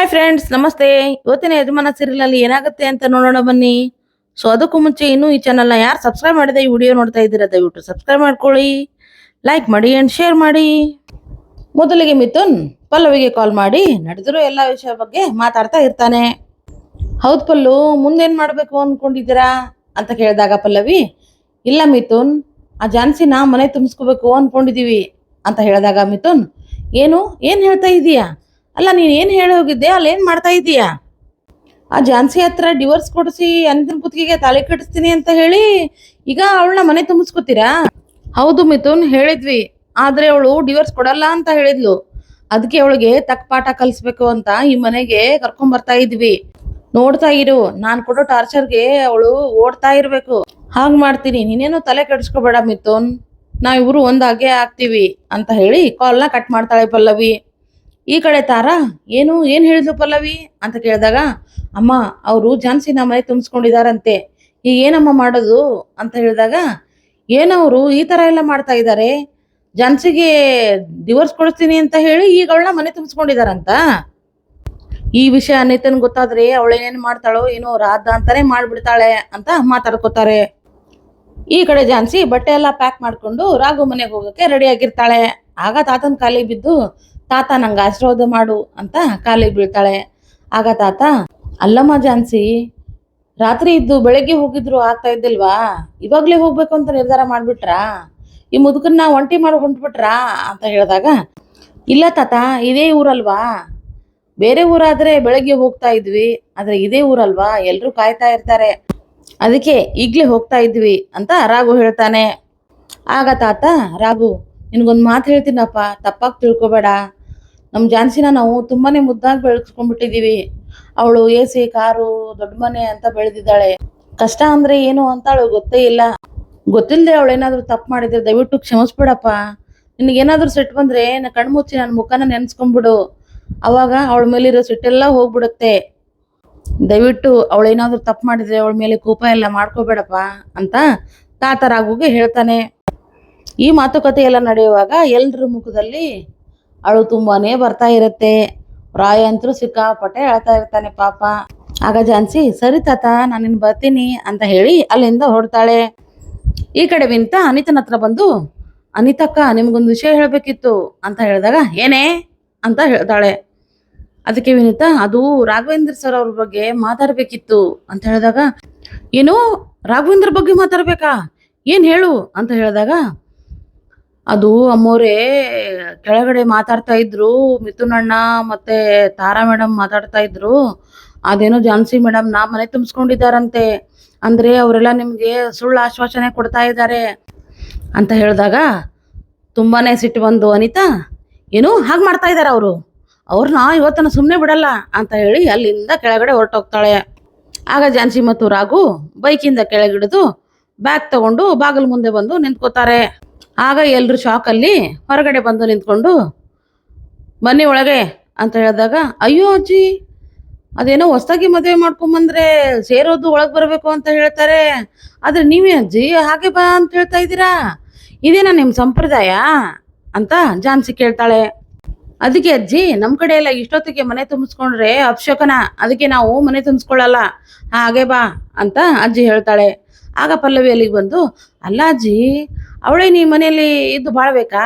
Hi friends ನಮಸ್ತೆ. ಇವತ್ತಿನ ಯಜಮಾನ ಸೀರಿಯಲಲ್ಲಿ ಏನಾಗುತ್ತೆ ಅಂತ ನೋಡೋಣ ಬನ್ನಿ. ಸೊ ಅದಕ್ಕೂ ಮುಂಚೆ ಇನ್ನೂ ಈ ಚಾನಲ್ನ ಯಾರು ಸಬ್ಸ್ಕ್ರೈಬ್ ಮಾಡಿದೆ ಈ ವಿಡಿಯೋ ನೋಡ್ತಾ ಇದ್ದೀರಾ, ದಯವಿಟ್ಟು ಸಬ್ಸ್ಕ್ರೈಬ್ ಮಾಡ್ಕೊಳ್ಳಿ. ಲೈಕ್ ಮಾಡಿ ಆ್ಯಂಡ್ ಶೇರ್ ಮಾಡಿ. ಮೊದಲಿಗೆ ಮಿಥುನ್ ಪಲ್ಲವಿಗೆ ಕಾಲ್ ಮಾಡಿ. ನಡೆದಿರೋ ಎಲ್ಲ ವಿಷಯ ಬಗ್ಗೆ ಮಾತಾಡ್ತಾ ಇರ್ತಾನೆ. ಹೌದು ಪಲ್ಲು, ಮುಂದೇನು ಮಾಡಬೇಕು ಅಂದ್ಕೊಂಡಿದ್ದೀರಾ ಅಂತ ಕೇಳಿದಾಗ ಪಲ್ಲವಿ, ಇಲ್ಲ ಮಿಥುನ್, ಆ ಜಾನ್ಸಿನ ಮನೆ ತುಂಬಿಸ್ಕೋಬೇಕು ಅನ್ಕೊಂಡಿದೀವಿ ಅಂತ ಹೇಳಿದಾಗ ಮಿಥುನ್, ಏನು ಏನು ಹೇಳ್ತಾ ಇದೀಯಾ? ಅಲ್ಲ, ನೀನ್ ಏನ್ ಹೇಳಿ ಹೋಗಿದ್ದೆ? ಅಲ್ಲಿ ಏನ್ ಮಾಡ್ತಾ ಇದೀಯಾ? ಆ ಜಾನ್ಸಿ ಹತ್ರ ಡಿವೋರ್ಸ್ ಕೊಡಿಸಿ ಅಂದಿನ ಕುತ್ತಿಗೆಗೆ ತಲೆ ಕಟ್ಟಿಸ್ತೀನಿ ಅಂತ ಹೇಳಿ ಈಗ ಅವಳನ್ನ ಮನೆ ತುಂಬಿಸ್ಕೊತೀರಾ? ಹೌದು ಮಿಥುನ್, ಹೇಳಿದ್ವಿ. ಆದ್ರೆ ಅವಳು ಡಿವೋರ್ಸ್ ಕೊಡಲ್ಲ ಅಂತ ಹೇಳಿದ್ಲು. ಅದಕ್ಕೆ ಅವಳಿಗೆ ತಕ್ಕ ಪಾಠ ಕಲಿಸ್ಬೇಕು ಅಂತ ಈ ಮನೆಗೆ ಕರ್ಕೊಂಡ್ ಬರ್ತಾ ಇದ್ವಿ. ನೋಡ್ತಾ ಇರು, ನಾನ್ ಕೊಡೋ ಟಾರ್ಚರ್ಗೆ ಅವಳು ಓಡ್ತಾ ಇರಬೇಕು. ಹಾಂಗ್ ಮಾಡ್ತೀನಿ, ನೀನೇನು ತಲೆ ಕೆಡಿಸ್ಕೋಬೇಡ ಮಿಥುನ್. ನಾವಿಬ್ರು ಒಂದಾಗೆ ಆಗ್ತೀವಿ ಅಂತ ಹೇಳಿ ಕಾಲ್ನ ಕಟ್ ಮಾಡ್ತಾಳೆ ಪಲ್ಲವಿ. ಈ ಕಡೆ ತಾರಾ, ಏನು ಏನು ಹೇಳಿದ್ಲು ಪಲ್ಲವಿ? ಅಂತ ಕೇಳಿದಾಗ, ಅಮ್ಮ, ಅವರು ಜಾನ್ಸಿನ ಮನೆ ತುಂಬಿಸ್ಕೊಂಡಿದಾರಂತೆ. ಈಗ ಏನಮ್ಮ ಮಾಡೋದು? ಅಂತ ಹೇಳಿದಾಗ ಏನವರು ಈ ತರ ಎಲ್ಲ ಮಾಡ್ತಾ ಇದ್ದಾರೆ ಜಾನ್ಸಿಗೆ ಡಿವೋರ್ಸ್ ಕೊಡಿಸ್ತೀನಿ ಅಂತ ಹೇಳಿ ಈಗ ಅವಳನ್ನ ಮನೆ ತುಂಬಿಸ್ಕೊಂಡಿದಾರಂತ? ಈ ವಿಷಯ ನಿತನ್ ಗೊತ್ತಾದ್ರೆ ಅವಳೇನೇನು ಮಾಡ್ತಾಳೋ, ಏನೋ ರಾಧ ಅಂತಾನೆ ಮಾಡ್ಬಿಡ್ತಾಳೆ ಅಂತ ಮಾತಾಡ್ಕೋತಾರೆ. ಈ ಕಡೆ ಜಾನ್ಸಿ ಬಟ್ಟೆ ಎಲ್ಲ ಪ್ಯಾಕ್ ಮಾಡ್ಕೊಂಡು ರಾಘು ಮನೆಗೆ ಹೋಗಕ್ಕೆ ರೆಡಿ ಆಗಿರ್ತಾಳೆ. ಆಗ ತಾತನ ಕಾಲಿಗೆ ಬಿದ್ದು ತಾತ ನಂಗೆ ಆಶೀರ್ವಾದ ಮಾಡು ಅಂತ ಕಾಲಿಗೆ ಬೀಳ್ತಾಳೆ. ಆಗ ತಾತ, ಅಲ್ಲಮ್ಮ ಜಾನ್ಸಿ, ರಾತ್ರಿ ಇದ್ದು ಬೆಳಗ್ಗೆ ಹೋಗಿದ್ರು ಆಗ್ತಾ ಇದ್ದಿಲ್ವಾ? ಇವಾಗ್ಲೇ ಹೋಗ್ಬೇಕು ಅಂತ ನಿರ್ಧಾರ ಮಾಡ್ಬಿಟ್ರಾ? ಈ ಮುದುಕನ್ನ ಒಂಟಿ ಮಾಡಿ ಹೊಂಟ್ಬಿಟ್ರಾ? ಅಂತ ಹೇಳಿದಾಗ, ಇಲ್ಲ ತಾತ, ಇದೇ ಊರಲ್ವಾ? ಬೇರೆ ಊರಾದರೆ ಬೆಳಗ್ಗೆ ಹೋಗ್ತಾ ಇದ್ವಿ, ಆದ್ರೆ ಇದೇ ಊರಲ್ವಾ? ಎಲ್ಲರೂ ಕಾಯ್ತಾ ಇರ್ತಾರೆ. ಅದಕ್ಕೆ ಈಗಲೇ ಹೋಗ್ತಾ ಇದ್ವಿ, ಅಂತ ರಾಘು ಹೇಳ್ತಾನೆ. ಆಗ ತಾತ, ರಾಘು, ನಿನಗೊಂದು ಮಾತು ಹೇಳ್ತೀನಪ್ಪ, ತಪ್ಪಾಗಿ ತಿಳ್ಕೊಬೇಡ. ನಮ್ಮ ಜಾನ್ಸಿನ ನಾವು ತುಂಬಾನೇ ಮುದ್ದಾಗಿ ಬೆಳೆಸ್ಕೊಂಡ್ಬಿಟ್ಟಿದೀವಿ. ಅವಳು ಎ ಸಿ, ಕಾರು, ದೊಡ್ಡ ಮನೆ ಅಂತ ಬೆಳೆದಿದ್ದಾಳೆ. ಕಷ್ಟ ಅಂದ್ರೆ ಏನು ಅಂತ ಅವಳು ಗೊತ್ತೇ ಇಲ್ಲ. ಗೊತ್ತಿಲ್ಲದೆ ಅವಳು ಏನಾದ್ರು ತಪ್ಪು ಮಾಡಿದ್ರೆ ದಯವಿಟ್ಟು ಕ್ಷಮಿಸ್ಬಿಡಪ್ಪ. ನಿನಗೇನಾದರೂ ಸಿಟ್ಟು ಬಂದ್ರೆ ನಾ ಕಣ್ಮುಚ್ಚಿ ನನ್ನ ಮುಖನ ನೆನ್ಸ್ಕೊಂಡ್ಬಿಡು. ಅವಾಗ ಅವಳ ಮೇಲಿರೋ ಸಿಟ್ಟೆಲ್ಲ ಹೋಗ್ಬಿಡುತ್ತೆ. ದಯವಿಟ್ಟು ಅವಳೇನಾದ್ರೂ ತಪ್ಪು ಮಾಡಿದ್ರೆ ಅವಳ ಮೇಲೆ ಕೋಪ ಎಲ್ಲ ಮಾಡ್ಕೋಬೇಡಪ್ಪ ಅಂತ ತಾತ ರಾಘುಗೆ ಹೇಳ್ತಾನೆ. ಈ ಮಾತುಕತೆ ಎಲ್ಲ ನಡೆಯುವಾಗ ಎಲ್ಲರ ಮುಖದಲ್ಲಿ ಅಳು ತುಂಬಾನೇ ಬರ್ತಾ ಇರುತ್ತೆ. ರಾಯ ಅಂತೂ ಸಿಕ್ಕಾಪಟ್ಟೆ ಹೇಳ್ತಾ ಇರ್ತಾನೆ ಪಾಪ. ಆಗ ಜಾನ್ಸಿ ಸರಿ ತಾತ, ನಾನಿನ್ ಬರ್ತೀನಿ ಅಂತ ಹೇಳಿ ಅಲ್ಲಿಂದ ಹೊರಡ್ತಾಳೆ. ಈ ಕಡೆ ವಿಂತ ಅನಿತನ ಹತ್ರ ಬಂದು, ಅನಿತಕ್ಕ, ನಿಮ್ಗೊಂದು ವಿಷಯ ಹೇಳಬೇಕಿತ್ತು ಅಂತ ಹೇಳಿದಾಗ, ಏನೇ? ಅಂತ ಹೇಳ್ತಾಳೆ. ಅದಕ್ಕೆ ವಿನಿತಾ, ಅದು ರಾಘವೇಂದ್ರ ಸರ್ ಅವ್ರ ಬಗ್ಗೆ ಮಾತಾಡ್ಬೇಕಿತ್ತು ಅಂತ ಹೇಳಿದಾಗ, ಏನು? ರಾಘವೇಂದ್ರ ಬಗ್ಗೆ ಮಾತಾಡ್ಬೇಕಾ? ಏನ್ ಹೇಳು? ಅಂತ ಹೇಳಿದಾಗ ಅದು ಅಮ್ಮೋರೇ ಕೆಳಗಡೆ ಮಾತಾಡ್ತಾ ಇದ್ರು, ಮಿಥುನ್ ಅಣ್ಣ ಮತ್ತೆ ತಾರಾ ಮೇಡಮ್ ಮಾತಾಡ್ತಾ ಇದ್ರು. ಅದೇನೋ ಜಾನ್ಸಿ ಮೇಡಮ್ ನಾ ಮನೆ ತುಂಬಿಸ್ಕೊಂಡಿದ್ದಾರಂತೆ. ಅಂದ್ರೆ ಅವರೆಲ್ಲ ನಿಮ್ಗೆ ಸುಳ್ಳು ಆಶ್ವಾಸನೆ ಕೊಡ್ತಾ ಇದ್ದಾರೆ ಅಂತ ಹೇಳಿದಾಗ ತುಂಬಾನೇ ಸಿಟ್ಟು ಬಂದು, ಅನಿತಾ, ಏನು ಹಾಗೆ ಮಾಡ್ತಾ ಇದ್ದಾರೆ ಅವರು. ಅವ್ರನ್ನ ಇವತ್ತನ ಸುಮ್ಮನೆ ಬಿಡಲ್ಲ ಅಂತ ಹೇಳಿ ಅಲ್ಲಿಂದ ಕೆಳಗಡೆ ಹೊರಟೋಗ್ತಾಳೆ. ಆಗ ಜಾನ್ಸಿ ಮತ್ತು ರಾಘು ಬೈಕಿಂದ ಕೆಳಗಿಡಿದು ಬ್ಯಾಗ್ ತಗೊಂಡು ಬಾಗಿಲು ಮುಂದೆ ಬಂದು ನಿಂತ್ಕೋತಾರೆ. ಆಗ ಎಲ್ಲರೂ ಶಾಕಲ್ಲಿ ಹೊರಗಡೆ ಬಂದು ನಿಂತ್ಕೊಂಡು, ಬನ್ನಿ ಒಳಗೆ, ಅಂತ ಹೇಳಿದಾಗ, ಅಯ್ಯೋ ಅಜ್ಜಿ, ಅದೇನೋ ಹೊಸದಾಗಿ ಮದುವೆ ಮಾಡ್ಕೊಂಬಂದ್ರೆ ಸೇರೋದು ಒಳಗೆ ಬರಬೇಕು ಅಂತ ಹೇಳ್ತಾರೆ. ಆದ್ರೆ ನೀವೇ ಅಜ್ಜಿ, ಹಾಗೆ ಬಾ ಅಂತ ಹೇಳ್ತಾ ಇದ್ದೀರಾ? ಇದೇನಾ ನಿಮ್ಮ ಸಂಪ್ರದಾಯ? ಅಂತ ಜಾನ್ಸಿ ಕೇಳ್ತಾಳೆ. ಅದಕ್ಕೆ ಅಜ್ಜಿ ನಮ್ಮ ಕಡೆ ಎಲ್ಲ ಇಷ್ಟೊತ್ತಿಗೆ ಮನೆ ತುಂಬಿಸ್ಕೊಂಡ್ರೆ ಅಪಶಕನ, ಅದಕ್ಕೆ ನಾವು ಮನೆ ತುಂಬಿಸ್ಕೊಳ್ಳಲ್ಲ. ಹಾಗೆ ಬಾ, ಅಂತ ಅಜ್ಜಿ ಹೇಳ್ತಾಳೆ. ಆಗ ಪಲ್ಲವಿ ಅಲ್ಲಿಗೆ ಬಂದು, ಅಲ್ಲಾಜಿ, ಅವಳೇ ನೀ ಮನೆಯಲ್ಲಿ ಇದ್ದು ಬಾಳ್ಬೇಕಾ?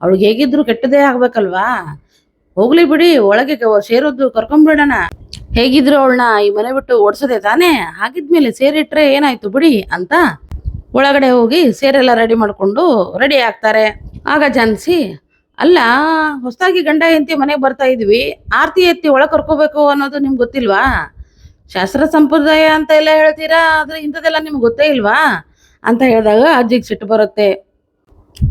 ಅವಳಿಗೆ ಹೇಗಿದ್ರು ಕೆಟ್ಟದೇ ಆಗ್ಬೇಕಲ್ವಾ? ಹೋಗ್ಲಿ ಬಿಡಿ, ಒಳಗೆ ಸೇರೋದು ಕರ್ಕೊಂಡ್ಬಿಡೋಣ ಹೇಗಿದ್ರು ಅವಳನ್ನ ಈ ಮನೆ ಬಿಟ್ಟು ಓಡಿಸೋದೆ ತಾನೇ? ಹಾಗಿದ್ಮೇಲೆ ಸೇರಿಟ್ರೆ ಏನಾಯ್ತು ಬಿಡಿ ಅಂತ ಒಳಗಡೆ ಹೋಗಿ ಸೇರೆಲ್ಲ ರೆಡಿ ಮಾಡ್ಕೊಂಡು ರೆಡಿ ಆಗ್ತಾರೆ. ಆಗ ಜಾನ್ಸಿ, ಅಲ್ಲ, ಹೊಸದಾಗಿ ಗಂಡ ಹೆಂಡತಿ ಮನೆಗೆ ಬರ್ತಾ ಇದ್ವಿ. ಆರತಿ ಎತ್ತಿ ಒಳಗೆ ಕರ್ಕೋಬೇಕು ಅನ್ನೋದು ನಿಮ್ಗೆ ಗೊತ್ತಿಲ್ವಾ? ಶಾಸ್ತ್ರ ಸಂಪ್ರದಾಯ ಅಂತ ಎಲ್ಲ ಹೇಳ್ತೀರಾ? ಆದ್ರೆ ಇಂಥದ್ದೆಲ್ಲ ನಿಮ್ಗೆ ಗೊತ್ತೇ ಇಲ್ವಾ? ಅಂತ ಹೇಳಿದಾಗ ಅಜ್ಜಿಗೆ ಸಿಟ್ಟು ಬರುತ್ತೆ.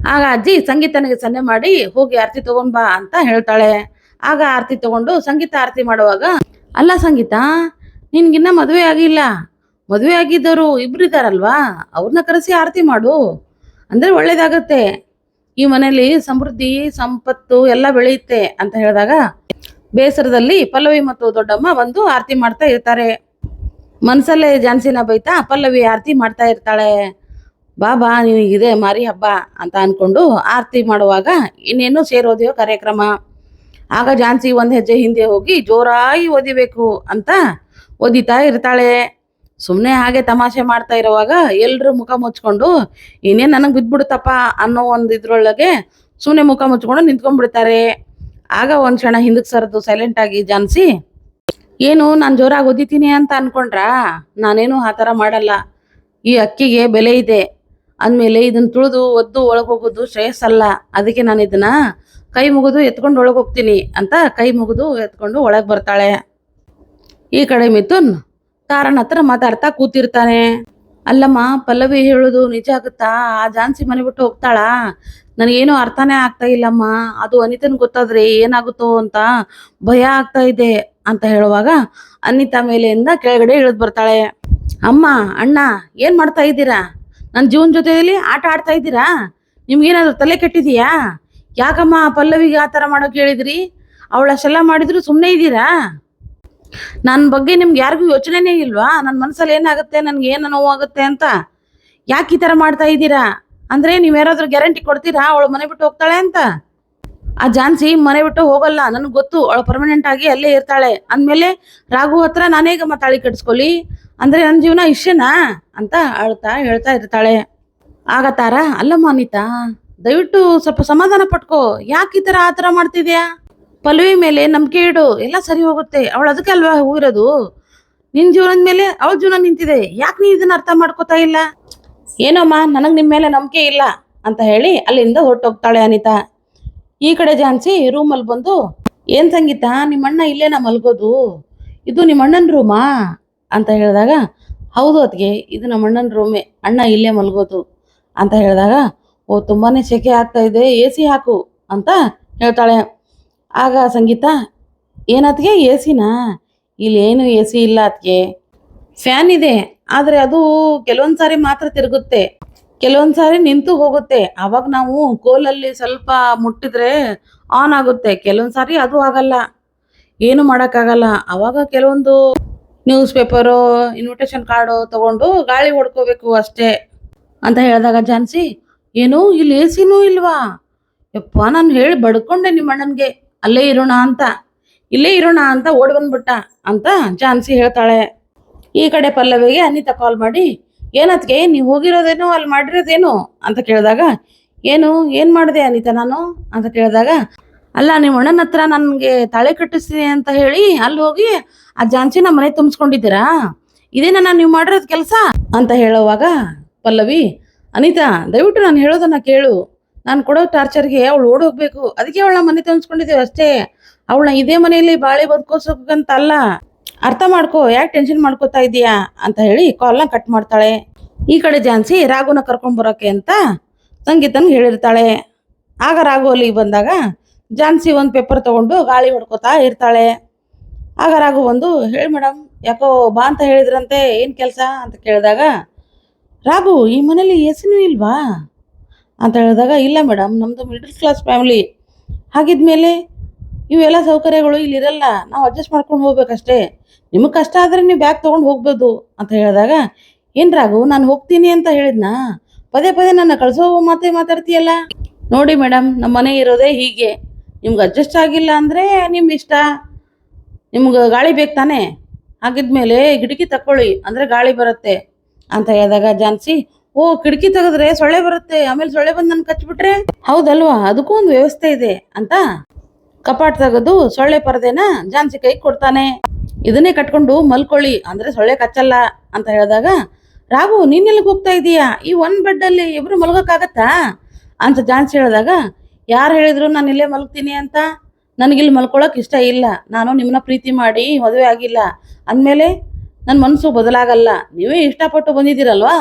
ಆಗ ಅಜ್ಜಿ ಸಂಗೀತನಿಗೆ ಸನ್ನೆ ಮಾಡಿ, ಹೋಗಿ ಆರತಿ ಬಾ ಅಂತ ಹೇಳ್ತಾಳೆ. ಆಗ ಆರತಿ ತಗೊಂಡು ಸಂಗೀತ ಆರತಿ ಮಾಡುವಾಗ, ಅಲ್ಲ ಸಂಗೀತ, ನಿನ್ಗಿನ್ನ ಮದುವೆ ಆಗಿಲ್ಲ. ಮದುವೆ ಆಗಿದ್ದವರು ಇಬ್ರು ಇದಾರಲ್ವಾ ಅವ್ರನ್ನ ಕರೆಸಿ ಆರತಿ ಮಾಡು. ಅಂದ್ರೆ ಒಳ್ಳೇದಾಗತ್ತೆ. ಈ ಮನೆಯಲ್ಲಿ ಸಮೃದ್ಧಿ, ಸಂಪತ್ತು ಎಲ್ಲ ಬೆಳೆಯುತ್ತೆ ಅಂತ ಹೇಳಿದಾಗ ಬೇಸರದಲ್ಲಿ ಪಲ್ಲವಿ ಮತ್ತು ದೊಡ್ಡಮ್ಮ ಬಂದು ಆರತಿ ಮಾಡ್ತಾ ಇರ್ತಾರೆ. ಮನಸಲ್ಲೇ ಜಾನ್ಸಿನ ಬೈತಾ ಪಲ್ಲವಿ ಆರತಿ ಮಾಡ್ತಾ ಇರ್ತಾಳೆ. ಬಾಬಾ ನಿನಗಿದೆ ಮಾರಿ ಹಬ್ಬ ಅಂತ ಅನ್ಕೊಂಡು ಆರತಿ ಮಾಡುವಾಗ ಇನ್ನೇನು ಸೇರೋದೆಯೋ ಕಾರ್ಯಕ್ರಮ. ಆಗ ಜಾನ್ಸಿ ಒಂದು ಹೆಜ್ಜೆ ಹಿಂದೆ ಹೋಗಿ ಜೋರಾಗಿ ಓದಿಬೇಕು ಅಂತ ಓದಿತಾ ಇರ್ತಾಳೆ. ಸುಮ್ಮನೆ ಹಾಗೆ ತಮಾಷೆ ಮಾಡ್ತಾ ಇರುವಾಗ ಎಲ್ಲರೂ ಮುಖ ಮುಚ್ಕೊಂಡು, ಇನ್ನೇನ್ ನನಗೆ ಬಿದ್ಬಿಡುತ್ತಪ್ಪ ಅನ್ನೋ ಒಂದು ಇದರೊಳಗೆ ಸುಮ್ಮನೆ ಮುಖ ಮುಚ್ಕೊಂಡು ನಿಂತ್ಕೊಂಡ್ಬಿಡ್ತಾರೆ. ಆಗ ಒಂದ್ ಕ್ಷಣ ಹಿಂದಕ್ಕೆ ಸರಿದು ಸೈಲೆಂಟ್ ಆಗಿ ಜಾನ್ಸಿ, ಏನು, ನಾನು ಜೋರಾಗಿ ಓದಿತೀನಿ ಅಂತ ಅನ್ಕೊಂಡ್ರಾ? ನಾನೇನು ಆ ಥರ ಮಾಡಲ್ಲ. ಈ ಅಕ್ಕಿಗೆ ಬೆಲೆ ಇದೆ. ಅಂದಮೇಲೆ ಇದನ್ನ ತುಳಿದು, ಒದ್ದು ಒಳಗೆ ಹೋಗೋದು ಶ್ರೇಯಸ್ಸಲ್ಲ. ಅದಕ್ಕೆ ನಾನು ಇದನ್ನ ಕೈ ಮುಗಿದು ಎತ್ಕೊಂಡು ಒಳಗೆ ಹೋಗ್ತೀನಿ ಅಂತ ಕೈ ಮುಗಿದು ಎತ್ಕೊಂಡು ಒಳಗೆ ಬರ್ತಾಳೆ. ಈ ಕಡೆ ಮಿಥುನ್ ಕಾರಣ ಹತ್ರ ಮಾತಾಡ್ತಾ ಕೂತಿರ್ತಾನೆ. ಅಲ್ಲಮ್ಮ, ಪಲ್ಲವಿ ಹೇಳೋದು ನಿಜ ಆಗುತ್ತಾ? ಆ ಝಾನ್ಸಿ ಮನೆ ಬಿಟ್ಟು ಹೋಗ್ತಾಳಾ? ನನಗೇನು ಅರ್ಥನೇ ಆಗ್ತಾ ಇಲ್ಲಮ್ಮ. ಅದು ಅನಿತನ್ ಗೊತ್ತಾದ್ರೆ ಏನಾಗುತ್ತೋ ಅಂತ ಭಯ ಆಗ್ತಾ ಇದೆ ಅಂತ ಹೇಳುವಾಗ ಅನಿತಾ ಮೇಲೆಯಿಂದ ಕೆಳಗಡೆ ಇಳಿದು ಬರ್ತಾಳೆ. ಅಮ್ಮ, ಅಣ್ಣ, ಏನ್ ಮಾಡ್ತಾ ಇದ್ದೀರಾ? ನನ್ನ ಜೀವನ ಜೊತೆಯಲ್ಲಿ ಆಟ ಆಡ್ತಾ ಇದ್ದೀರಾ? ನಿಮ್ಗೇನಾದ್ರು ತಲೆ ಕೆಟ್ಟಿದೀಯಾ? ಯಾಕಮ್ಮ ಪಲ್ಲವಿಗೆ ಆ ಥರ ಮಾಡೋಕೆ ಹೇಳಿದ್ರಿ? ಅವಳ ಸಲ ಮಾಡಿದ್ರು ಸುಮ್ಮನೆ ಇದ್ದೀರಾ? ನನ್ನ ಬಗ್ಗೆ ನಿಮ್ಗೆ ಯಾರಿಗೂ ಯೋಚನೆನೇ ಇಲ್ವಾ? ನನ್ನ ಮನಸ್ಸಲ್ಲಿ ಏನಾಗುತ್ತೆ? ನನ್ಗೆ ಏನು ನೋವಾಗುತ್ತೆ ಅಂತ? ಯಾಕೆ ಈ ಥರ ಮಾಡ್ತಾ ಇದ್ದೀರಾ? ಅಂದ್ರೆ ನೀವು ಯಾರಾದರೂ ಗ್ಯಾರಂಟಿ ಕೊಡ್ತೀರಾ? ಅವಳು ಮನೆ ಬಿಟ್ಟು ಹೋಗ್ತಾಳೆ ಅಂತ? ಆ ಝಾನ್ಸಿ ಮನೆ ಬಿಟ್ಟು ಹೋಗಲ್ಲ. ನನಗೆ ಗೊತ್ತು. ಅವಳು ಪರ್ಮನೆಂಟ್ ಆಗಿ ಅಲ್ಲೇ ಇರ್ತಾಳೆ. ಅಂದಮೇಲೆ ರಾಘು ಹತ್ರ ನಾನೇಗ ಮಾತಾಳಿ ಕಟ್ಸ್ಕೊಳ್ಳಿ. ಅಂದ್ರೆ ನನ್ನ ಜೀವನ ಇಷ್ಟೇನಾ? ಅಂತ ಅಳ್ತಾ ಹೇಳ್ತಾ ಇರ್ತಾಳೆ. ಆಗ ತಾರ, ಅಲ್ಲಮ್ಮ ಅನಿತಾ, ದಯವಿಟ್ಟು ಸ್ವಲ್ಪ ಸಮಾಧಾನ ಪಟ್ಕೋ. ಯಾಕೆ ಈ ಥರ ಆ ಥರ ಮಾಡ್ತಿದ್ಯಾ? ಪಲ್ವಿ ಮೇಲೆ ನಂಬಿಕೆ ಇಡು, ಎಲ್ಲ ಸರಿ ಹೋಗುತ್ತೆ. ಅವಳು ಅದಕ್ಕೆ ಅಲ್ವಾ ಹೋಗಿರೋದು ನಿನ್ ಜೀವನದ ಮೇಲೆ ಅವಳ ಜೀವನ ನಿಂತಿದೆ. ಯಾಕೆ ನೀ ಇದನ್ನ ಅರ್ಥ ಮಾಡ್ಕೋತಾ ಇಲ್ಲ? ಏನೋಮ್ಮ, ನನಗೆ ನಿಮ್ಮ ಮೇಲೆ ನಂಬಿಕೆ ಇಲ್ಲ ಅಂತ ಹೇಳಿ ಅಲ್ಲಿಂದ ಹೊರಟೋಗ್ತಾಳೆ ಅನಿತಾ. ಈ ಕಡೆ ಜಾನ್ಸಿ ರೂಮಲ್ಲಿ ಬಂದು, ಏನ್ ಸಂಗೀತ? ನಿಮ್ಮ ಅಣ್ಣ ಇಲ್ಲೇನಾ ಮಲ್ಗೋದು? ಇದು ನಿಮ್ಮ ಅಣ್ಣನ ರೂಮಾ? ಅಂತ ಹೇಳಿದಾಗ, ಹೌದು ಅದ್ಗೆ ಇದು ನಮ್ಮ ಅಣ್ಣನ ರೂಮೇ. ಅಣ್ಣ ಇಲ್ಲೇ ಮಲ್ಗೋದು. ಅಂತ ಹೇಳಿದಾಗ, ಓ, ತುಂಬಾನೇ ಸೆಕೆ ಆಗ್ತಾ ಇದೆ. ಎ ಸಿ ಹಾಕು. ಅಂತ ಹೇಳ್ತಾಳೆ. ಆಗ ಸಂಗೀತ, ಏನತ್ಗೆ? ಎ ಸಿನಾ ಇಲ್ಲೇನು ಎ ಸಿ ಇಲ್ಲ ಅದಕ್ಕೆ ಫ್ಯಾನ್ ಇದೆ, ಆದರೆ ಅದು ಕೆಲವೊಂದು ಸಾರಿ ಮಾತ್ರ ತಿರುಗುತ್ತೆ. ಕೆಲವೊಂದು ಸಾರಿ ನಿಂತು ಹೋಗುತ್ತೆ. ಅವಾಗ ನಾವು ಕೋಲಲ್ಲಿ ಸ್ವಲ್ಪ ಮುಟ್ಟಿದ್ರೆ ಆನ್ ಆಗುತ್ತೆ. ಕೆಲವೊಂದು ಸಾರಿ ಅದು ಆಗಲ್ಲ. ಏನು ಮಾಡೋಕ್ಕಾಗಲ್ಲ. ಅವಾಗ ಕೆಲವೊಂದು ನ್ಯೂಸ್ ಪೇಪರು, ಇನ್ವಿಟೇಷನ್ ಕಾರ್ಡು ತಗೊಂಡು ಗಾಳಿ ಹೊಡ್ಕೋಬೇಕು ಅಷ್ಟೇ. ಅಂತ ಹೇಳಿದಾಗ ಜಾನ್ಸಿ ಏನು? ಇಲ್ಲಿ ಎ ಸಿನೂ ಇಲ್ವಾ? ಯಪ್ಪ, ನಾನು ಹೇಳಿ ಬಡ್ಕೊಂಡೆ ನಿಮ್ಮ ಅಣ್ಣನಿಗೆ ಅಲ್ಲೇ ಇರೋಣ ಅಂತ, ಇಲ್ಲೇ ಇರೋಣ ಅಂತ ಓಡ್ ಬಂದ್ಬಿಟ್ಟ ಅಂತ ಜಾನ್ಸಿ ಹೇಳ್ತಾಳೆ. ಈ ಕಡೆ ಪಲ್ಲವಿಗೆ ಅನಿತಾ ಕಾಲ್ ಮಾಡಿ, ಏನತ್ಗೆ, ನೀವು ಹೋಗಿರೋದೇನು, ಅಲ್ಲಿ ಮಾಡಿರೋದೇನು? ಅಂತ ಕೇಳಿದಾಗ, ಏನು, ಏನ್ ಮಾಡಿದೆ ಅನಿತಾ ನಾನು? ಅಂತ ಕೇಳಿದಾಗ, ಅಲ್ಲ ನಿಮ್ಮ ಅಣ್ಣನ ಹತ್ರ ನನಗೆ ತಾಳೆ ಕಟ್ಟಿಸ್ತೀನಿ ಅಂತ ಹೇಳಿ ಅಲ್ಲಿ ಹೋಗಿ ಆ ಜಾನ್ಸಿನ ಮನೆ ತುಂಬಿಸ್ಕೊಂಡಿದ್ದೀರಾ? ಇದೇನ ನೀವು ಮಾಡಿರೋದು ಕೆಲಸ? ಅಂತ ಹೇಳುವಾಗ ಪಲ್ಲವಿ, ಅನಿತಾ, ದಯವಿಟ್ಟು ನಾನು ಹೇಳೋದನ್ನ ಕೇಳು. ನಾನು ಕೊಡೋ ಟಾರ್ಚರ್ಗೆ ಅವಳು ಓಡ್ ಹೋಗ್ಬೇಕು. ಅದಕ್ಕೆ ಅವಳನ್ನ ಮನೆ ತಂದ್ಸ್ಕೊಂಡಿದ್ದೇವೆ ಅಷ್ಟೇ. ಅವಳನ್ನ ಇದೇ ಮನೆಯಲ್ಲಿ ಬಾಳೆ ಬದುಕೋಸಕ್ಕಂತಲ್ಲ ಅರ್ಥ ಮಾಡ್ಕೋ, ಯಾಕೆ ಟೆನ್ಷನ್ ಮಾಡ್ಕೋತಾ ಇದೀಯಾ? ಅಂತ ಹೇಳಿ ಕಾಲ್ನ ಕಟ್ ಮಾಡ್ತಾಳೆ. ಈ ಕಡೆ ಜಾನ್ಸಿ ರಾಘುನ ಕರ್ಕೊಂಡ್ ಬರೋಕೆ ಅಂತ ಸಂಗೀತನ್ ಹೇಳಿರ್ತಾಳೆ. ಆಗ ರಾಘು ಅಲ್ಲಿಗೆ ಬಂದಾಗ ಜಾನ್ಸಿ ಒಂದು ಪೇಪರ್ ತಗೊಂಡು ಗಾಳಿ ಹೊಡ್ಕೋತಾ ಇರ್ತಾಳೆ. ಆಗ ರಾಘು ಬಂದು, ಹೇಳಿ ಮೇಡಮ್ ಯಾಕೋ ಬಾ ಅಂತ ಹೇಳಿದ್ರಂತೆ, ಏನು ಕೆಲಸ? ಅಂತ ಕೇಳಿದಾಗ ರಾಘು ಈ ಮನೇಲಿ ಎಸಿನೂ ಇಲ್ವಾ? ಅಂತ ಹೇಳಿದಾಗ, ಇಲ್ಲ ಮೇಡಮ್ ನಮ್ಮದು ಮಿಡಲ್ ಕ್ಲಾಸ್ ಫ್ಯಾಮಿಲಿ ಹಾಗಿದ್ಮೇಲೆ ಇವೆಲ್ಲ ಸೌಕರ್ಯಗಳು ಇಲ್ಲಿ ಇರಲ್ಲ, ನಾವು ಅಡ್ಜಸ್ಟ್ ಮಾಡ್ಕೊಂಡು ಹೋಗ್ಬೇಕಷ್ಟೇ. ನಿಮಗೆ ಕಷ್ಟ ಆದರೆ ನೀವು ಬ್ಯಾಗ್ ತೊಗೊಂಡು ಹೋಗ್ಬೋದು ಅಂತ ಹೇಳಿದಾಗ, ಏನು ನಾನು ಹೋಗ್ತೀನಿ ಅಂತ ಹೇಳಿದ್ನಾ? ಪದೇ ಪದೇ ನನ್ನ ಕಳಿಸೋ ಮಾತೇ ಮಾತಾಡ್ತೀಯಲ್ಲ? ನೋಡಿ ಮೇಡಮ್ ನಮ್ಮ ಮನೆ ಇರೋದೇ ಹೀಗೆ. ನಿಮ್ಗೆ ಅಡ್ಜಸ್ಟ್ ಆಗಿಲ್ಲ ಅಂದರೆ ನಿಮ್ಮ ಇಷ್ಟ. ನಿಮ್ಗೆ ಗಾಳಿ ಬೇಕು ತಾನೇ? ಹಾಗಿದ್ಮೇಲೆ ಗಿಡಕಿ ತಕ್ಕೊಳ್ಳಿ, ಅಂದರೆ ಗಾಳಿ ಬರುತ್ತೆ ಅಂತ ಹೇಳಿದಾಗ ಜಾನ್ಸಿ ಓ, ಕಿಟಕಿ ತೆಗೆದ್ರೆ ಸೊಳ್ಳೆ ಬರುತ್ತೆ, ಆಮೇಲೆ ಸೊಳ್ಳೆ ಬಂದು ನನ್ ಕಚ್ಬಿಟ್ರೆ? ಹೌದಲ್ವಾ? ಅದಕ್ಕೂ ಒಂದು ವ್ಯವಸ್ಥೆ ಇದೆ ಅಂತ? ಕಪಾಟ್ ತೆಗೆದು ಸೊಳ್ಳೆ ಪರದೆನ ಜಾನ್ಸಿ ಕೈ ಕೊಡ್ತಾನೆ. ಇದನ್ನೇ ಕಟ್ಕೊಂಡು ಮಲ್ಕೊಳ್ಳಿ, ಅಂದ್ರೆ ಸೊಳ್ಳೆ ಕಚ್ಚಲ್ಲ ಅಂತ ಹೇಳಿದಾಗ, ರಾಘು, ನೀನ್ ಎಲ್ಲಿಗೆ ಹೋಗ್ತಾ ಇದೀಯಾ? ಈ ಒಂದ್ ಬೆಡ್ ಅಲ್ಲಿ ಇಬ್ರು ಮಲ್ಗೋಕ್ಕಾಗತ್ತಾ? ಅಂತ ಜಾನ್ಸಿ ಹೇಳಿದಾಗ, ಯಾರು ಹೇಳಿದ್ರು ನಾನು ಇಲ್ಲೇ ಮಲಗ್ತೀನಿ ಅಂತ? ನನಗಿಲ್ಲಿ ಮಲ್ಕೊಳಕ್ ಇಷ್ಟ ಇಲ್ಲ. ನಾನು ನಿಮ್ಮನ್ನ ಪ್ರೀತಿ ಮಾಡಿ ಮದುವೆ ಆಗಿಲ್ಲ. ಅಂದಮೇಲೆ ನನ್ನ ಮನಸ್ಸು ಬದಲಾಗಲ್ಲ. ನೀವೇ ಇಷ್ಟಪಟ್ಟು ಬಂದಿದ್ದೀರಲ್ವಾ?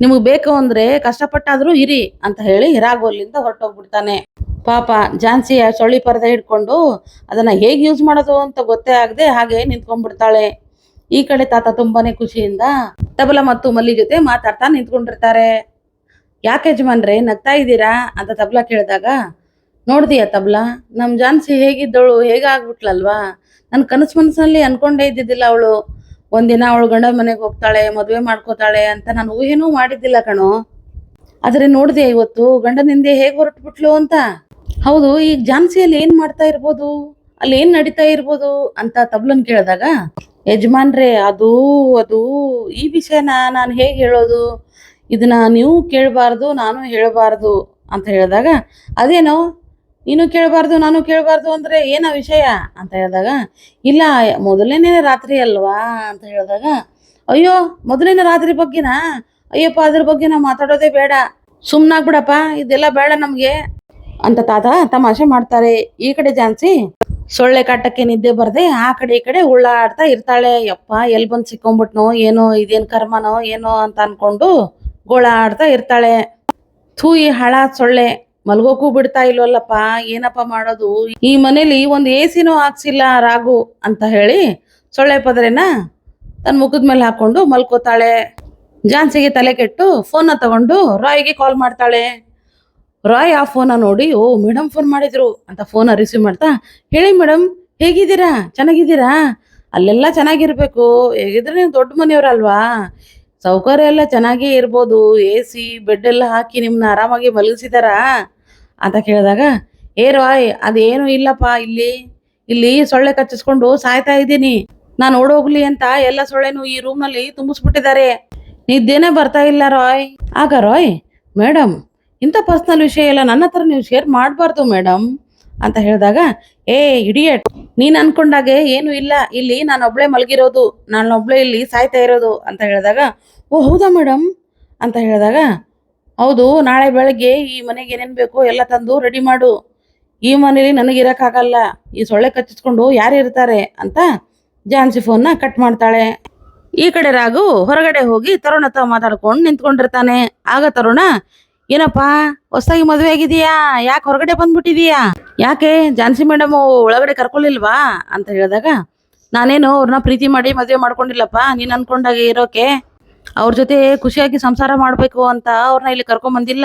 ನಿಮಗೆ ಬೇಕು ಅಂದ್ರೆ ಕಷ್ಟಪಟ್ಟಾದ್ರೂ ಇರಿ ಅಂತ ಹೇಳಿ ಹಿರಾಗೋಲಿಂದ ಹೊರಟೋಗ್ಬಿಡ್ತಾನೆ. ಪಾಪ ಝಾನ್ಸಿಯ ಸೊಳ್ಳಿ ಪರದೆ ಹಿಡ್ಕೊಂಡು ಅದನ್ನ ಹೇಗೆ ಯೂಸ್ ಮಾಡೋದು ಅಂತ ಗೊತ್ತೇ ಆಗದೆ ಹಾಗೆ ನಿಂತ್ಕೊಂಡ್ಬಿಡ್ತಾಳೆ. ಈ ಕಡೆ ತಾತ ತುಂಬಾನೇ ಖುಷಿಯಿಂದ ತಬಲ ಮತ್ತು ಮಲ್ಲಿ ಜೊತೆ ಮಾತಾಡ್ತಾ ನಿಂತ್ಕೊಂಡಿರ್ತಾರೆ. ಯಾಕೆ ಯಜಮಾನ್ರೆ, ನಗ್ತಾ ಇದ್ದೀರಾ? ಅಂತ ತಬಲ ಕೇಳಿದಾಗ ನೋಡ್ದಿಯ ತಬಲ, ನಮ್ ಜಾನ್ಸಿ ಹೇಗಿದ್ದವಳು ಹೇಗಾಗ್ಬಿಟ್ಲಲ್ವಾ? ನನ್ನ ಕನಸು ಮನಸ್ಸಿನಲ್ಲಿ ಅನ್ಕೊಂಡೇ ಇದ್ದಿದ್ದಿಲ್ಲ ಅವಳು. ಒಂದಿನ ಅವಳು ಗಂಡ ಮನೆಗೆ ಹೋಗ್ತಾಳೆ, ಮದುವೆ ಮಾಡ್ಕೋತಾಳೆ ಅಂತ ನಾನು ಊಹೆನೂ ಮಾಡಿದ್ದಿಲ್ಲ ಕಣೋ. ಆದರೆ ನೋಡಿದೆ ಇವತ್ತು ಗಂಡನಿಂದೆ ಹೇಗೆ ಹೊರಟ್ಬಿಟ್ಲು ಅಂತ. ಹೌದು, ಈಗ ಝಾನ್ಸಿಯಲ್ಲಿ ಏನು ಮಾಡ್ತಾ ಇರ್ಬೋದು? ಅಲ್ಲಿ ಏನು ನಡೀತಾ ಇರ್ಬೋದು ಅಂತ ತಬ್ಲನ್ ಕೇಳಿದಾಗ, ಯಜಮಾನ್ರೆ, ಅದು ಅದು ಈ ವಿಷಯನ ನಾನು ಹೇಗೆ ಹೇಳೋದು? ಇದನ್ನ ನೀವು ಕೇಳಬಾರ್ದು, ನಾನು ಹೇಳಬಾರ್ದು ಅಂತ ಹೇಳಿದಾಗ, ಅದೇನೋ ನೀನು ಕೇಳಬಾರ್ದು, ನಾನು ಕೇಳಬಾರ್ದು ಅಂದ್ರೆ ಏನ ವಿಷಯ? ಅಂತ ಹೇಳಿದಾಗ, ಇಲ್ಲ, ಮೊದಲನೇ ರಾತ್ರಿ ಅಲ್ವಾ? ಅಂತ ಹೇಳಿದಾಗ, ಅಯ್ಯೋ, ಮೊದಲನೇ ರಾತ್ರಿ ಬಗ್ಗೆನಾ? ಅಯ್ಯಪ್ಪ, ಅದ್ರ ಬಗ್ಗೆ ನಾವು ಮಾತಾಡೋದೇ ಬೇಡ. ಸುಮ್ಮನಾಗ್ಬಿಡಪ್ಪ ಇದೆಲ್ಲ ಬೇಡ ನಮ್ಗೆ. ಅಂತ ತಾತ ತಮಾಷೆ ಮಾಡ್ತಾರೆ. ಈ ಕಡೆ ಜಾನ್ಸಿ, ಸೊಳ್ಳೆ ಕಾಟಕ್ಕೆ ನಿದ್ದೆ ಬರ್ದೆ, ಆ ಕಡೆ ಈ ಕಡೆ ಉಳ್ಳಾಡ್ತಾ ಇರ್ತಾಳೆ. ಯಪ್ಪ, ಎಲ್ ಬಂದ್ ಸಿಕ್ಕೊಂಬಿಟ್ನೋ, ಏನೋ, ಇದೇನು ಕರ್ಮನೋ, ಏನೋ ಅಂತ ಅನ್ಕೊಂಡು ಗೋಳಾಡ್ತಾ ಇರ್ತಾಳೆ. ಥೂ ಈ ಹಳ ಸೊಳ್ಳೆ. ಮಲ್ಗೋಕು ಬಿಡ್ತಾ ಇಲ್ವಲ್ಲಪ್ಪ, ಏನಪ್ಪ ಮಾಡೋದು? ಈ ಮನೇಲಿ ಒಂದು ಎ ಸಿನೂ ಹಾಕ್ಸಿಲ್ಲ ರಾಗು ಅಂತ ಹೇಳಿ ಸೊಳ್ಳೆ ಪದರೆನ ತನ್ನ ಮುಖದ ಮೇಲೆ ಹಾಕೊಂಡು ಮಲ್ಕೋತಾಳೆ. ಜಾನ್ಸಿಗೆ ತಲೆ ಕೆಟ್ಟು ಫೋನ್ನ ತಗೊಂಡು ರಾಯ್ಗೆ ಕಾಲ್ ಮಾಡ್ತಾಳೆ. ರಾಯ್ ಆ ಫೋನ ನೋಡಿ, ಓ ಮೇಡಮ್ ಫೋನ್ ಮಾಡಿದ್ರು ಅಂತ ಫೋನ್ ರಿಸೀವ್ ಮಾಡ್ತಾ, ಹೇಳಿ ಮೇಡಮ್ ಹೇಗಿದ್ದೀರಾ? ಚೆನ್ನಾಗಿದ್ದೀರಾ? ಅಲ್ಲೆಲ್ಲ ಚೆನ್ನಾಗಿರ್ಬೇಕು. ಹೇಗಿದ್ರೆ ನೀವು ದೊಡ್ಡ ಮನೆಯವ್ರಲ್ವಾ? ಸೌಕರ್ಯ ಎಲ್ಲ ಚೆನ್ನಾಗೇ ಇರ್ಬೋದು. ಎ ಸಿ ಬೆಡ್ ಎಲ್ಲ ಹಾಕಿ ನಿಮ್ನ ಆರಾಮಾಗಿ ಮಲಗಿಸಿದಾರಾ? ಅಂತ ಕೇಳಿದಾಗ, ಏ ರಾಯ್, ಅದೇನು ಇಲ್ಲಪ್ಪ ಇಲ್ಲಿ. ಇಲ್ಲಿ ಸೊಳ್ಳೆ ಕಚ್ಚಿಸ್ಕೊಂಡು ಸಾಯ್ತಾ ಇದ್ದೀನಿ. ನಾನು ಓಡೋಗ್ಲಿ ಅಂತ ಎಲ್ಲ ಸೊಳ್ಳೆನು ಈ ರೂಮ್ನಲ್ಲಿ ತುಂಬಿಸ್ಬಿಟ್ಟಿದ್ದಾರೆ. ನಿದ್ದೇನೆ ಬರ್ತಾ ಇಲ್ಲ ರಾಯ್. ಆಗ ರಾಯ್ ಮೇಡಮ್ ಇಂಥ ಪರ್ಸ್ನಲ್ ವಿಷಯ ಎಲ್ಲ ನನ್ನ ಹತ್ರ ನೀವು ಶೇರ್ ಮಾಡಬಾರ್ದು ಮೇಡಮ್ ಅಂತ ಹೇಳಿದಾಗ, ಏ, ಇಡಿಯಟ್. ನೀನು ಅನ್ಕೊಂಡಾಗೆ ಏನು ಇಲ್ಲ. ಇಲ್ಲಿ ನಾನು ಒಬ್ಳೆ ಮಲಗಿರೋದು. ನಾನು ಒಬ್ಳೆ ಇಲ್ಲಿ ಸಾಯ್ತಾ ಇರೋದು. ಅಂತ ಹೇಳಿದಾಗ, ಓ, ಹೌದಾ ಮೇಡಮ್ ಅಂತ ಹೇಳಿದಾಗ ಹೌದು, ನಾಳೆ ಬೆಳಗ್ಗೆ ಈ ಮನೆಗೆ ಏನೇನು ಬೇಕೋ ಎಲ್ಲ ತಂದು ರೆಡಿ ಮಾಡು. ಈ ಮನೇಲಿ ನನಗೆ ಇರೋಕ್ಕಾಗಲ್ಲ. ಈ ಸೊಳ್ಳೆ ಕಚ್ಚಿಸ್ಕೊಂಡು ಯಾರು ಇರ್ತಾರೆ ಅಂತ ಜಾನ್ಸಿ ಫೋನ್ನ ಕಟ್ ಮಾಡ್ತಾಳೆ. ಈ ಕಡೆ ರಾಘು ಹೊರಗಡೆ ಹೋಗಿ ತರುಣ ಹತ್ರ ಮಾತಾಡ್ಕೊಂಡು ನಿಂತ್ಕೊಂಡಿರ್ತಾನೆ. ಆಗ ತರುಣ, ಏನಪ್ಪ, ಹೊಸದಾಗಿ ಮದುವೆ ಆಗಿದೀಯಾ ಯಾಕೆ ಹೊರಗಡೆ ಬಂದ್ಬಿಟ್ಟಿದೀಯಾ ಯಾಕೆ? ಜಾನ್ಸಿ ಮೇಡಮ್ ಒಳಗಡೆ ಕರ್ಕೊಳ್ಳಿಲ್ವಾ ಅಂತ ಹೇಳಿದಾಗ, ನಾನೇನು ಅವ್ರನ್ನ ಪ್ರೀತಿ ಮಾಡಿ ಮದುವೆ ಮಾಡ್ಕೊಂಡಿಲ್ಲಪ್ಪ? ನೀನ್ ಅನ್ಕೊಂಡಾಗೆ ಇರೋಕೆ? ಅವ್ರ ಜೊತೆ ಖುಷಿಯಾಗಿ ಸಂಸಾರ ಮಾಡಬೇಕು ಅಂತ ಅವ್ರನ್ನ ಇಲ್ಲಿ ಕರ್ಕೊಂಡ್ ಬಂದಿಲ್ಲ.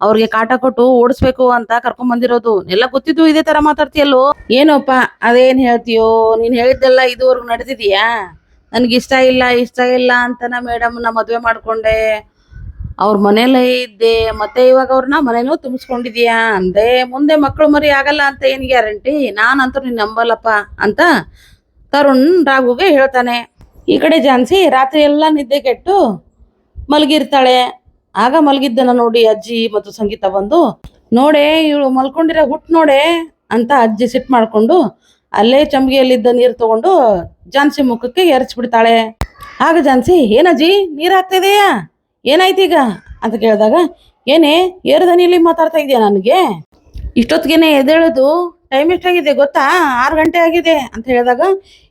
ಅವ್ರಿಗೆ ಕಾಟ ಕೊಟ್ಟು ಓಡಿಸ್ಬೇಕು ಅಂತ ಕರ್ಕೊಂಡ್ ಬಂದಿರೋದು. ಎಲ್ಲ ಗೊತ್ತಿದ್ದು ಇದೇ ತರ ಮಾತಾಡ್ತೀಯಲ್ಲೋ? ಏನೋಪ್ಪ, ಅದೇನ್ ಹೇಳ್ತೀಯೋ? ನೀನ್ ಹೇಳಿದ್ದೆಲ್ಲ ಇದುವರೆಗೂ ನಡೆದಿದೀಯಾ? ನನ್ಗೆ ಇಷ್ಟ ಇಲ್ಲ ಇಷ್ಟ ಇಲ್ಲ ಅಂತನ ಮೇಡಮ್ನ ಮದುವೆ ಮಾಡ್ಕೊಂಡೆ. ಅವ್ರ ಮನೇಲೇ ಇದ್ದೆ. ಮತ್ತೆ ಇವಾಗ ಅವ್ರನ್ನ ಮನೇನೂ ತುಂಬಿಸ್ಕೊಂಡಿದ್ಯಾ? ಅಂದೆ ಮುಂದೆ ಮಕ್ಕಳು ಮರಿ ಆಗಲ್ಲ ಅಂತ ಏನ್ ಗ್ಯಾರಂಟಿ? ನಾನಂತೂ ನೀನ್ ನಂಬಲ್ಲಪ್ಪ ಅಂತ ತರುಣ್ ರಾಘುಗೆ ಹೇಳ್ತಾನೆ. ಈ ಕಡೆ ಜಾನ್ಸಿ, ರಾತ್ರಿ ಎಲ್ಲ ನಿದ್ದೆ ಕೆಟ್ಟು ಮಲಗಿರ್ತಾಳೆ. ಆಗ ಮಲಗಿದ್ದನ ನೋಡಿ ಅಜ್ಜಿ ಮತ್ತು ಸಂಗೀತ ಬಂದು, ನೋಡೆ, ಇವಳು ಮಲ್ಕೊಂಡಿರೋ ಹುಟ್ಟು ನೋಡೆ ಅಂತ ಅಜ್ಜಿ ಸಿಟ್ ಮಾಡ್ಕೊಂಡು ಅಲ್ಲೇ ಚಂಬಿಗೆಯಲ್ಲಿದ್ದ ನೀರು ತಗೊಂಡು ಜಾನ್ಸಿ ಮುಖಕ್ಕೆ ಎರಚ್ಬಿಡ್ತಾಳೆ. ಆಗ ಜಾನ್ಸಿ, ಏನಜ್ಜಿ, ನೀರು ಹಾಕ್ತಾ ಇದೆಯಾ? ಏನಾಯ್ತೀಗ ಅಂತ ಕೇಳಿದಾಗ, ಏನೇ ಏರ್ದನಿಲಿ ಮಾತಾಡ್ತಾ ಇದೆಯಾ ನನಗೆ? ಇಷ್ಟೊತ್ತಿಗೆನೆ ಎದ್ದೇಳೋದು ಟೈಮ್ ಎಷ್ಟಾಗಿದೆ ಗೊತ್ತಾ? ಆರು ಗಂಟೆ ಆಗಿದೆ ಅಂತ ಹೇಳಿದಾಗ,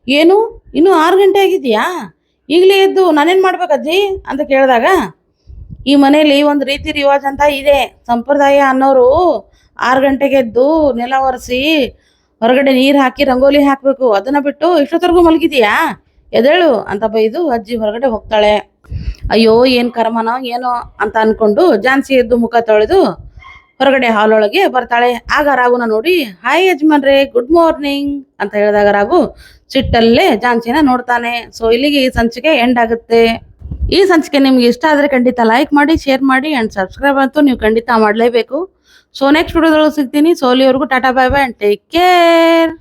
ಏನು? ಇನ್ನು ಆರು ಗಂಟೆ ಆಗಿದೆಯಾ? ಈಗಲೇ ಎದ್ದು ನಾನೇನು ಮಾಡ್ಬೇಕಜ್ಜಿ ಅಂತ ಕೇಳಿದಾಗ, ಈ ಮನೆಯಲ್ಲಿ ಒಂದು ರೀತಿ ರಿವಾಜ್ ಅಂತ ಇದೆ. ಸಂಪ್ರದಾಯ ಅನ್ನೋರು ಆರು ಗಂಟೆಗೆ ಎದ್ದು ನೆಲ ಒರೆಸಿ, ಹೊರಗಡೆ ನೀರು ಹಾಕಿ, ರಂಗೋಲಿ ಹಾಕಬೇಕು. ಅದನ್ನ ಬಿಟ್ಟು ಇಷ್ಟೊತ್ತರೆಗೂ ಮಲಗಿದೀಯಾ? ಎದೇಳು ಅಂತ ಬೈದು ಅಜ್ಜಿ ಹೊರಗಡೆ ಹೋಗ್ತಾಳೆ. ಅಯ್ಯೋ, ಏನು ಕರ್ಮನೋ, ಏನೋ ಅಂತ ಅನ್ಕೊಂಡು ಜಾನ್ಸಿ ಎದ್ದು ಮುಖ ತೊಳೆದು ಹೊರಗಡೆ ಹಾಲ್ ಒಳಗೆ ಬರ್ತಾಳೆ. ಆಗ ರಾಘುನ ನೋಡಿ ಹಾಯ್ ಯಜಮಾನ್ರೆ ಗುಡ್ ಮಾರ್ನಿಂಗ್ ಅಂತ ಹೇಳಿದಾಗ ರಾಘು ಸಿಟ್ಟಲ್ಲೇ ಜಾನ್ಸಿನ ನೋಡ್ತಾನೆ. ಸೊ ಇಲ್ಲಿಗೆ ಈ ಸಂಚಿಕೆ ಎಂಡ್ ಆಗುತ್ತೆ. ಈ ಸಂಚಿಕೆ ನಿಮ್ಗೆ ಇಷ್ಟ ಆದ್ರೆ ಖಂಡಿತ ಲೈಕ್ ಮಾಡಿ ಶೇರ್ ಮಾಡಿ ಅಂಡ್ ಸಬ್ಸ್ಕ್ರೈಬ್ ಅಂತೂ ನೀವು ಖಂಡಿತ ಮಾಡಲೇಬೇಕು. ಸೊ ನೆಕ್ಸ್ಟ್ ವಿಡಿಯೋದೊಳಗೆ ಸಿಗ್ತೀನಿ. ಸೋಲಿವರೆಗೂ tata bye bye and take care